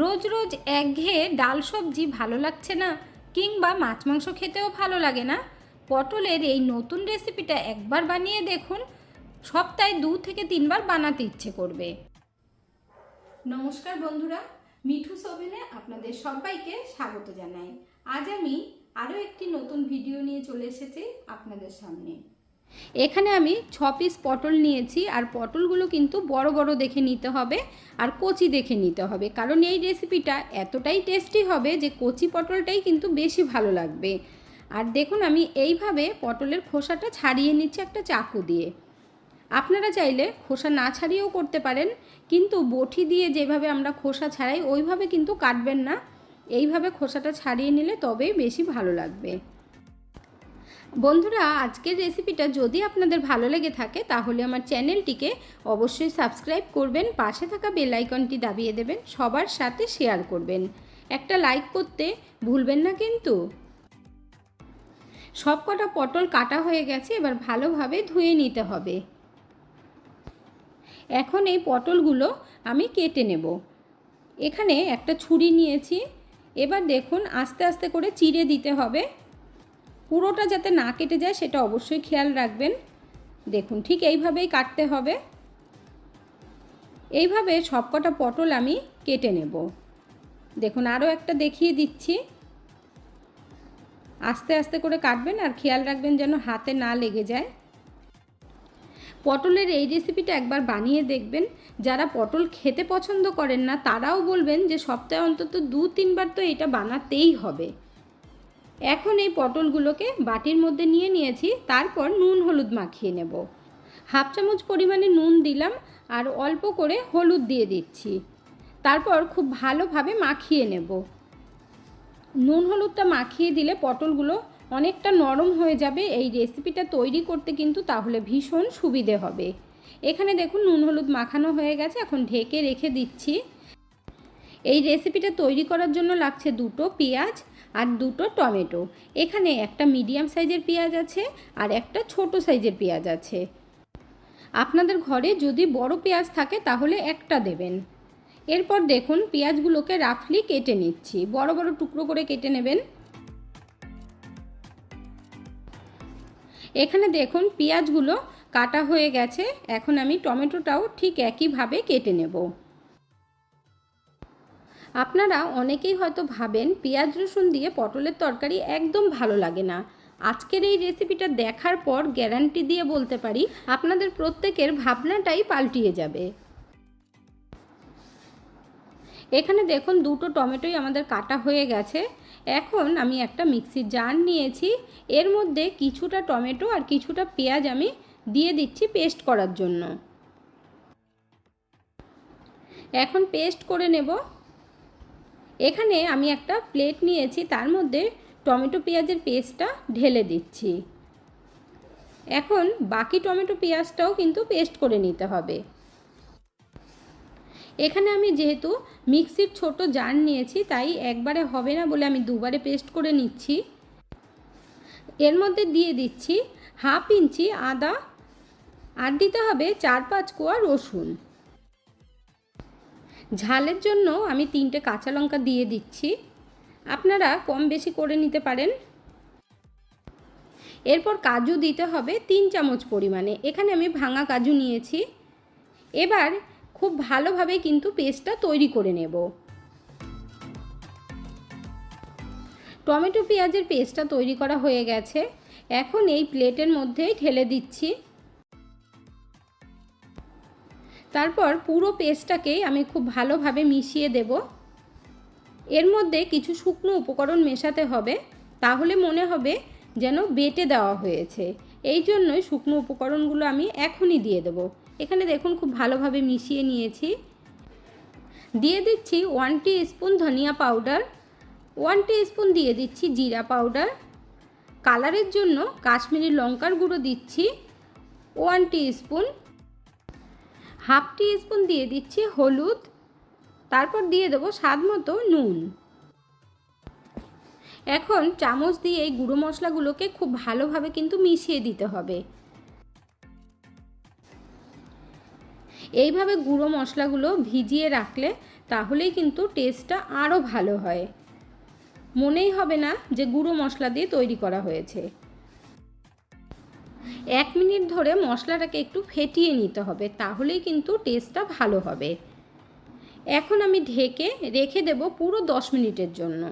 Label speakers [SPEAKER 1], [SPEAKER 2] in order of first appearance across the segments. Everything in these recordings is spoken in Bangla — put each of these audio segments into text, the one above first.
[SPEAKER 1] রোজ রোজ একঘেয়ে ডাল সবজি ভালো লাগছে না, কিংবা মাছ মাংস খেতেও ভালো লাগে না? পটলের এই নতুন রেসিপিটা একবার বানিয়ে দেখুন, সপ্তাহে দু থেকে তিনবার বানাতে ইচ্ছে করবে। নমস্কার বন্ধুরা, মিঠু সোভেনে আপনাদের সবাইকে স্বাগত জানাই। আজ আমি আরও একটি নতুন ভিডিও নিয়ে চলে এসেছি আপনাদের সামনে। এখানে আমি ছ পিস পটল নিয়েছি, আর পটলগুলো কিন্তু বড় বড় দেখে নিতে হবে আর কচি দেখে নিতে হবে। কারণ এই রেসিপিটা এতটাই টেস্টি হবে যে কচি পটলটাই কিন্তু বেশি ভালো লাগবে। আর দেখুন, আমি এইভাবে পটলের খোসাটা ছাড়িয়ে নিচ্ছি একটা চাকু দিয়ে। আপনারা চাইলে খোসা না ছাড়িয়েও করতে পারেন, কিন্তু বটি দিয়ে যেভাবে আমরা খোসা ছাড়াই, ওইভাবে কিন্তু কাটবেন না। এইভাবে খোসাটা ছাড়িয়ে নিলে তবেই বেশি ভালো লাগবে। বন্ধুরা, আজকের রেসিপিটা যদি আপনাদের ভালো লেগে থাকে, তাহলে আমার চ্যানেলটিকে অবশ্যই সাবস্ক্রাইব করবেন, পাশে থাকা বেল আইকনটি দাবিয়ে দেবেন, সবার সাথে শেয়ার করবেন। একটা লাইক করতে ভুলবেন না কিন্তু। সব কটা পটল কাটা হয়ে গেছে, এবার ভালোভাবে ধুয়ে নিতে হবে। এখন এই পটলগুলো আমি কেটে নেব। এখানে একটা ছুরি নিয়েছি। এবার দেখুন, আস্তে আস্তে করে চিড়ে দিতে হবে। পুরোটা যাতে না কেটে যায়, সেটা অবশ্যই খেয়াল রাখবেন। দেখুন, ঠিক এইভাবেই কাটতে হবে। এইভাবে সবকটা পটল আমি কেটে নেব। দেখুন, আরও একটা দেখিয়ে দিচ্ছি। আস্তে আস্তে করে কাটবেন আর খেয়াল রাখবেন যেন হাতে না লেগে যায়। পটলের এই রেসিপিটা একবার বানিয়ে দেখবেন। যারা পটল খেতে পছন্দ করেন না, তারাও বলবেন যে সপ্তাহে অন্তত দু তিনবার তো এটা বানাতেই হবে। এখন এই পটলগুলোকে বাটির মধ্যে নিয়ে নিয়েছি, তারপর নুন হলুদ মাখিয়ে নেব। হাফ চামচ পরিমাণে নুন দিলাম আর অল্প করে হলুদ দিয়ে দিচ্ছি। তারপর খুব ভালোভাবে মাখিয়ে নেব। নুন হলুদটা মাখিয়ে দিলে পটলগুলো অনেকটা নরম হয়ে যাবে। এই রেসিপিটা তৈরি করতে কিন্তু তাহলে ভীষণ সুবিধে হবে। এখানে দেখুন নুন হলুদ মাখানো হয়ে গেছে, এখন ঢেকে রেখে দিচ্ছি। এই রেসিপিটা তৈরি করার জন্য লাগছে দুটো পেঁয়াজ আর দুটো টমেটো। এখানে একটা মিডিয়াম সাইজের পেঁয়াজ আছে আর একটা ছোট সাইজের পেঁয়াজ আছে। আপনাদের ঘরে যদি বড় পেঁয়াজ থাকে তাহলে একটা দেবেন। এরপর দেখুন পেঁয়াজগুলোকে রাফলি কেটে নিচ্ছি। বড় বড় টুকরো করে কেটে নেবেন। এখানে দেখুন পেঁয়াজগুলো কাটা হয়ে গেছে। এখন আমি টমেটোটাও ঠিক একইভাবে কেটে নেব। আপনারা অনেকেই হয়তো ভাবেন পেঁয়াজ রসুন দিয়ে পটলের তরকারি একদম ভালো লাগে না। আজকের এই রেসিপিটা দেখার পর গ্যারান্টি দিয়ে বলতে পারি, আপনাদের প্রত্যেকের ভাবনাটাই পাল্টিয়ে যাবে। এখানে দেখুন দুটো টমেটোই আমাদের কাটা হয়ে গেছে। এখন আমি একটা মিক্সির জার নিয়েছি। এর মধ্যে কিছুটা টমেটো আর কিছুটা পেঁয়াজ আমি দিয়ে দিচ্ছি পেস্ট করার জন্য। এখন পেস্ট করে নেব। এখানে আমি একটা প্লেট নিয়েছি, তার মধ্যে টমেটো পেঁয়াজের পেস্টটা ঢেলে দিচ্ছি। এখন বাকি টমেটো পেঁয়াজটাও কিন্তু পেস্ট করে নিতে হবে। এখানে আমি যেহেতু মিক্সির ছোট জার নিয়েছি, তাই একবারে হবে না বলে আমি দুবারে পেস্ট করে নিচ্ছি। এর মধ্যে দিয়ে দিচ্ছি হাফ ইঞ্চি আদা, আর দিতে হবে চার পাঁচ কোয়া রসুন। ঝালের জন্য আমি তিনটে কাঁচা লঙ্কা দিয়ে দিচ্ছি। আপনারা কম বেশি করে নিতে পারেন। এরপর কাজু দিতে হবে তিন চামচ পরিমাণে। এখানে আমি ভাঙা কাজু নিয়েছি। এবার খুব ভালোভাবে কিন্তু পেস্টটা তৈরি করে নেব। টমেটো পেঁয়াজের পেস্টটা তৈরি করা হয়ে গেছে। এখন এই প্লেটের মধ্যেই ঢেলে দিচ্ছি। তারপর পুরো পেস্টটাকেই আমি খুব ভালোভাবে মিশিয়ে দেব। এর মধ্যে কিছু শুকনো উপকরণ মেশাতে হবে, তাহলে মনে হবে যেন বেটে দেওয়া হয়েছে। এই জন্যই শুকনো উপকরণগুলো আমি এখনই দিয়ে দেব। এখানে দেখুন খুব ভালোভাবে মিশিয়ে নিয়েছি। দিয়ে দিচ্ছি ওয়ান টি স্পুন ধনিয়া পাউডার ওয়ান টি স্পুন দিয়ে দিচ্ছি জিরা পাউডার কালারের জন্য কাশ্মীরি লঙ্কার গুঁড়ো দিচ্ছি one teaspoon half teaspoon দিয়ে দিচ্ছি হলুদ, তারপর দিয়ে দেবো স্বাদ মতো নুন। এখন চামচ দিয়ে এই গুঁড়ো মশলাগুলোকে খুব ভালোভাবে কিন্তু মিশিয়ে দিতে হবে। এইভাবে গুঁড়ো মশলাগুলো ভিজিয়ে রাখলে তাহলেই কিন্তু টেস্টটা আরও ভালো হয়। মনেই হবে না যে গুঁড়ো মশলা দিয়ে তৈরি করা হয়েছে। এক মিনিট ধরে মশলাটাকে একটু ফেটিয়ে নিতে হবে, তাহলেই কিন্তু টেস্টটা ভালো হবে। এখন আমি ঢেকে রেখে দেব পুরো দশ মিনিটের জন্য।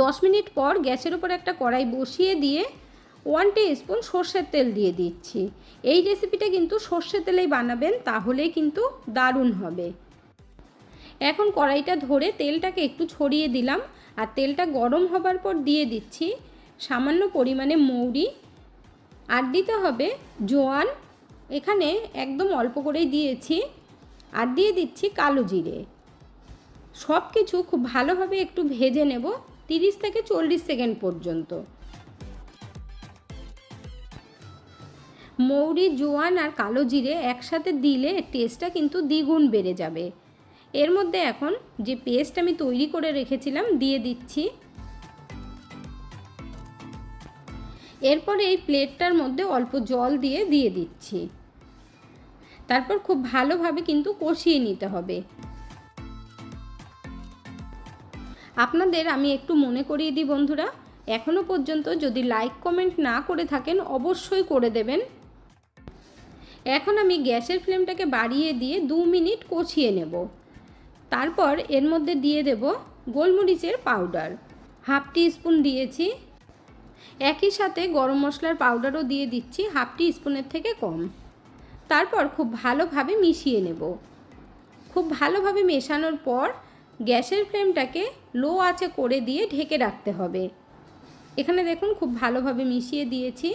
[SPEAKER 1] দশ মিনিট পর গ্যাসের উপর একটা কড়াই বসিয়ে দিয়ে ওয়ান স্পুন সর্ষের তেল দিয়ে দিচ্ছি। এই রেসিপিটা কিন্তু সর্ষের তেলেই বানাবেন, তাহলেই কিন্তু দারুণ হবে। এখন কড়াইটা ধরে তেলটাকে একটু ছড়িয়ে দিলাম, আর তেলটা গরম হবার পর দিয়ে দিচ্ছি সামান্য পরিমাণে মৌরি, আর দিতে হবে জোয়ান, এখানে একদম অল্প করেই দিয়েছি, আর দিয়ে দিচ্ছি কালো জিরে। সব কিছু খুব ভালোভাবে একটু ভেজে নেব তিরিশ থেকে চল্লিশ সেকেন্ড পর্যন্ত। মৌরি, জোয়ান আর কালো জিরে একসাথে দিলে টেস্টটা কিন্তু দ্বিগুণ বেড়ে যাবে। এর মধ্যে এখন যে পেস্ট আমি তৈরি করে রেখেছিলাম, দিয়ে দিচ্ছি এরপরে এই প্লেটটার মধ্যে অল্প জল দিয়ে দিয়ে দিচ্ছি। তারপর খুব ভালোভাবে কিন্তু কষিয়ে নিতে হবে। আপনাদের আমি একটু মনে করিয়ে দিই বন্ধুরা এখনও পর্যন্ত যদি লাইক কমেন্ট না করে থাকেন, অবশ্যই করে দেবেন। এখন আমি গ্যাসের ফ্লেমটাকে বাড়িয়ে দিয়ে দু মিনিট কষিয়ে নেব। তারপর এর মধ্যে দিয়ে দেব গোলমরিচের পাউডার। হাফ টি স্পুন দিয়েছি। একই সাথে গরম মশলার পাউডারও দিয়ে দিচ্ছি হাফ টি স্পুনের থেকে কম। তারপর খুব ভালোভাবে মিশিয়ে নেব। খুব ভালোভাবে মেশানোর পর গ্যাসের ফ্লেমটাকে লো আঁচে করে দিয়ে ঢেকে রাখতে হবে। এখানে দেখুন খুব ভালোভাবে মিশিয়ে দিয়েছি।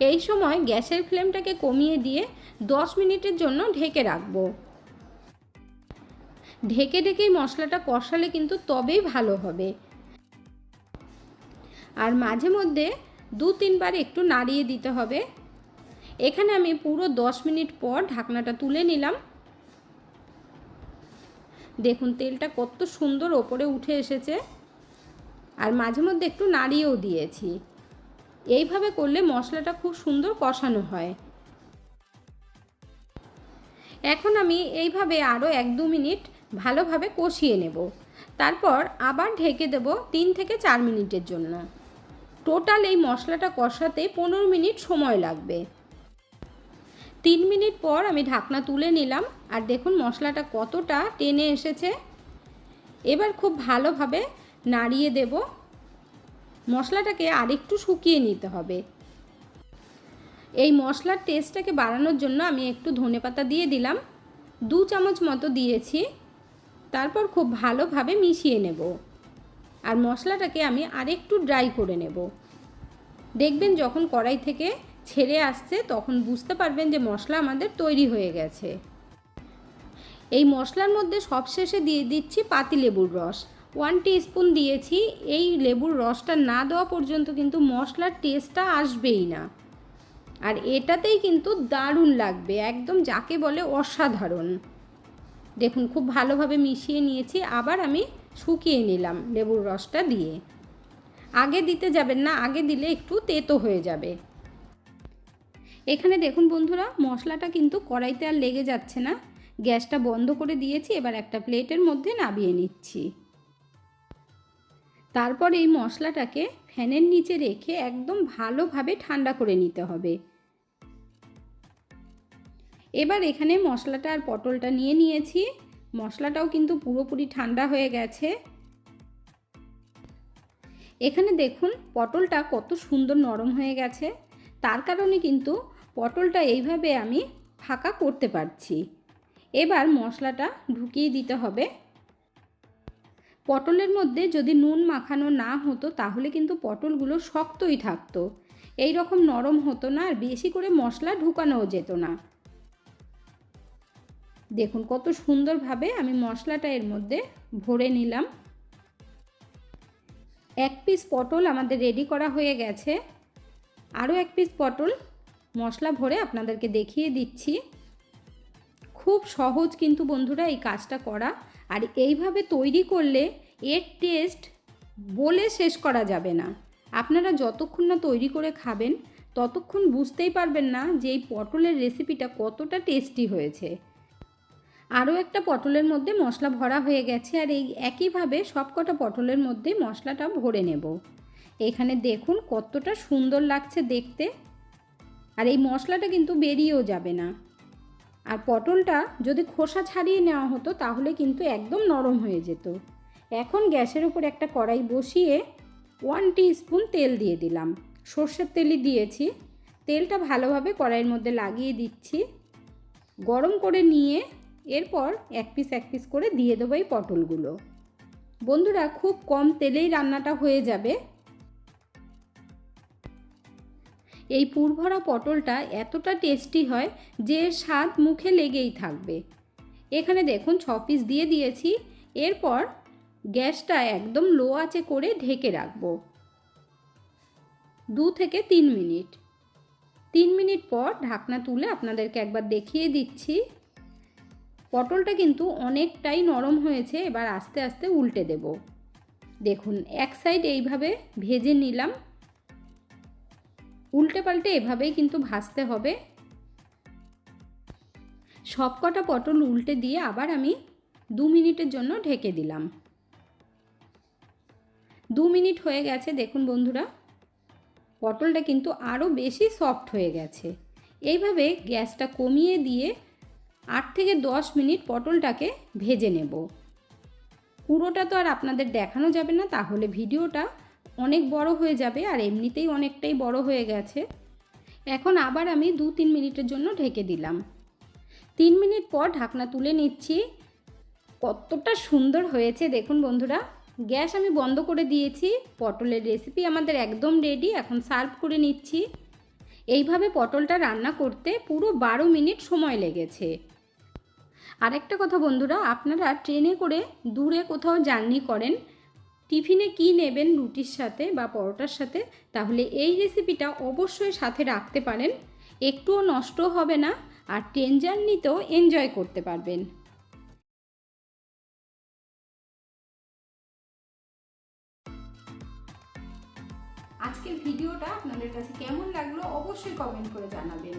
[SPEAKER 1] এই সময় গ্যাসের ফ্লেমটাকে কমিয়ে দিয়ে দশ মিনিটের জন্য ঢেকে রাখব। ঢেকে ঢেকেই মশলাটা কষালে কিন্তু তবেই ভালো হবে। আর মাঝে মধ্যে দু তিনবার একটু নাড়িয়ে দিতে হবে। এখানে আমি পুরো দশ মিনিট পর ঢাকনাটা তুলে নিলাম। দেখুন, তেলটা কত সুন্দর ওপরে উঠে এসেছে। আর মাঝে মধ্যে একটু নাড়িয়েও দিয়েছি। এইভাবে করলে মশলাটা খুব সুন্দর কষানো হয়। এখন আমি এইভাবে আরও এক দু মিনিট ভালোভাবে কষিয়ে নেব। তারপর আবার ঢেকে দেব তিন থেকে চার মিনিটের জন্য। টোটাল এই মশলাটা কষাতে পনেরো মিনিট সময় লাগবে। তিন মিনিট পর আমি ঢাকনা তুলে নিলাম, আর দেখুন মশলাটা কতটা টেনে এসেছে। এবার খুব ভালোভাবে নাড়িয়ে দেব। মশলাটাকে আরেকটু শুকিয়ে নিতে হবে। এই মশলার টেস্টটাকে বাড়ানোর জন্য আমি একটু ধনে পাতা দিয়ে দিলাম। দু চামচ মতো দিয়েছি। তারপর খুব ভালোভাবে মিশিয়ে নেব। আর মশলাটাকে আমি আরেকটু ড্রাই করে নেব। দেখবেন যখন কড়াই থেকে ছেড়ে আসছে, তখন বুঝতে পারবেন যে মশলা আমাদের তৈরি হয়ে গেছে। এই মশলার মধ্যে সবশেষে দিয়ে দিচ্ছি পাতি লেবুর রস। ওয়ান স্পুন দিয়েছি, এই লেবুর রসটা না দেওয়া পর্যন্ত কিন্তু মশলার টেস্টটা আসবেই না। আর এটাতেই কিন্তু দারুণ লাগবে, একদম যাকে বলে অসাধারণ। দেখুন, খুব ভালোভাবে মিশিয়ে নিয়েছি, আবার আমি শুকিয়ে নিলাম লেবুর রসটা দিয়ে। আগে দিতে যাবেন না, আগে দিলে একটু তেতো হয়ে যাবে। এখানে দেখুন বন্ধুরা, মশলাটা কিন্তু কড়াইতে আর লেগে যাচ্ছে না। গ্যাসটা বন্ধ করে দিয়েছি, এবার একটা প্লেটের মধ্যে নাবিয়ে নিচ্ছি। তারপর এই মশলাটাকে ফ্যানের নিচে রেখে একদম ভালোভাবে ঠান্ডা করে নিতে হবে। এবার এখানে মশলাটা আর পটলটা নিয়ে নিয়েছি। মশলাটাও কিন্তু পুরোপুরি ঠান্ডা হয়ে গেছে। এখানে দেখুন, পটলটা কত সুন্দর নরম হয়ে গেছে। তার কারণে কিন্তু পটলটা এইভাবে আমি ফাঁকা করতে পারছি। এবার মশলাটা ঢুকিয়ে দিতে হবে। পটলের মধ্যে যদি নুন মাখানো না হতো, তাহলে কিন্তু পটলগুলো শক্তই থাকতো। এই রকম নরম হতো না, আর বেশি করে মশলা ঢুকানোও যেত না। দেখুন কত সুন্দরভাবে আমি মশলাটা এর মধ্যে ভরে নিলাম। এক পিস পটল আমাদের রেডি করা হয়ে গেছে। আরও এক পিস পটল মশলা ভরে আপনাদেরকে দেখিয়ে দিচ্ছি। খুব সহজ কিন্তু বন্ধুরা এই কাজটা করা। আর এইভাবে তৈরি করলে এর টেস্ট বলে শেষ করা যাবে না। আপনারা যতক্ষণ না তৈরি করে খাবেন, ততক্ষণ বুঝতেই পারবেন না যে এই পটলের রেসিপিটা কতটা টেস্টি হয়েছে। আরও একটা পটলের মধ্যে মশলা ভরা হয়ে গেছে আর এই একইভাবে সবকটা পটলের মধ্যে মশলাটা ভরে নেব। এখানে দেখুন কতটা সুন্দর লাগছে দেখতে। আর এই মশলাটা কিন্তু বেরিয়েও যাবে না। আর পটলটা যদি খোসা ছাড়িয়ে নেওয়া হতো তাহলে কিন্তু একদম নরম হয়ে যেত। এখন গ্যাসের উপর একটা কড়াই বসিয়ে ওয়ান স্পুন তেল দিয়ে দিলাম। সর্ষের তেলই দিয়েছি। তেলটা ভালোভাবে কড়াইয়ের মধ্যে লাগিয়ে দিচ্ছি। গরম করে নিয়ে এরপর এক পিস এক পিস করে দিয়ে দেবো এই পটলগুলো। বন্ধুরা, খুব কম তেলেই রান্নাটা হয়ে যাবে। এই পুরভরা পটলটা এতটা টেস্টি হয় যে এর স্বাদ মুখে লেগেই থাকবে। এখানে দেখুন, ছ পিস দিয়ে দিয়েছি। এরপর গ্যাসটা একদম লো আঁচে করে ঢেকে রাখব। দু থেকে তিন মিনিট। তিন মিনিট পর ঢাকনা তুলে আপনাদেরকে একবার দেখিয়ে দিচ্ছি। পটলটা কিন্তু অনেকটাই নরম হয়েছে, এবার আস্তে আস্তে উল্টে দেব। দেখুন, এক সাইড এইভাবে ভেজে নিলাম। উল্টে পাল্টে এভাবেই কিন্তু ভাজতে হবে। সবকটা পটল উল্টে দিয়ে আবার আমি দু মিনিটের জন্য ঢেকে দিলাম। দু মিনিট হয়ে গেছে, দেখুন বন্ধুরা। পটলটা কিন্তু আরও বেশি সফট হয়ে গেছে। এইভাবে গ্যাসটা কমিয়ে দিয়ে আট থেকে দশ মিনিট পটলটাকে ভেজে নেব। পুরোটা তো আর আপনাদের দেখানো যাবে না, তাহলে ভিডিওটা অনেক বড় হয়ে যাবে আর এমনিতেই অনেকটাই বড় হয়ে গেছে। এখন আবার আমি দু তিন মিনিটের জন্য ঢেকে দিলাম। তিন মিনিট পর ঢাকনা তুলে নিচ্ছি। কতটা সুন্দর হয়েছে, দেখুন বন্ধুরা। গ্যাস আমি বন্ধ করে দিয়েছি। পটলের রেসিপি আমাদের একদম রেডি এখন সার্ভ করে নিচ্ছি। এইভাবে পটলটা রান্না করতে পুরো বারো মিনিট সময় লেগেছে। আরেকটা কথা বন্ধুরা, আপনারা ট্রেনে করে দূরে কোথাও জার্নি করেন, টিফিনে কি নেবেন রুটির সাথে বা পরোটার সাথে, তাহলে এই রেসিপিটা অবশ্যই সাথে রাখতে পারেন। একটুও নষ্ট হবে না আর ট্রেন জার্নিতেও এনজয় করতে পারবেন। আজকের ভিডিওটা আপনাদের কাছে কেমন লাগল অবশ্যই কমেন্ট করে জানাবেন।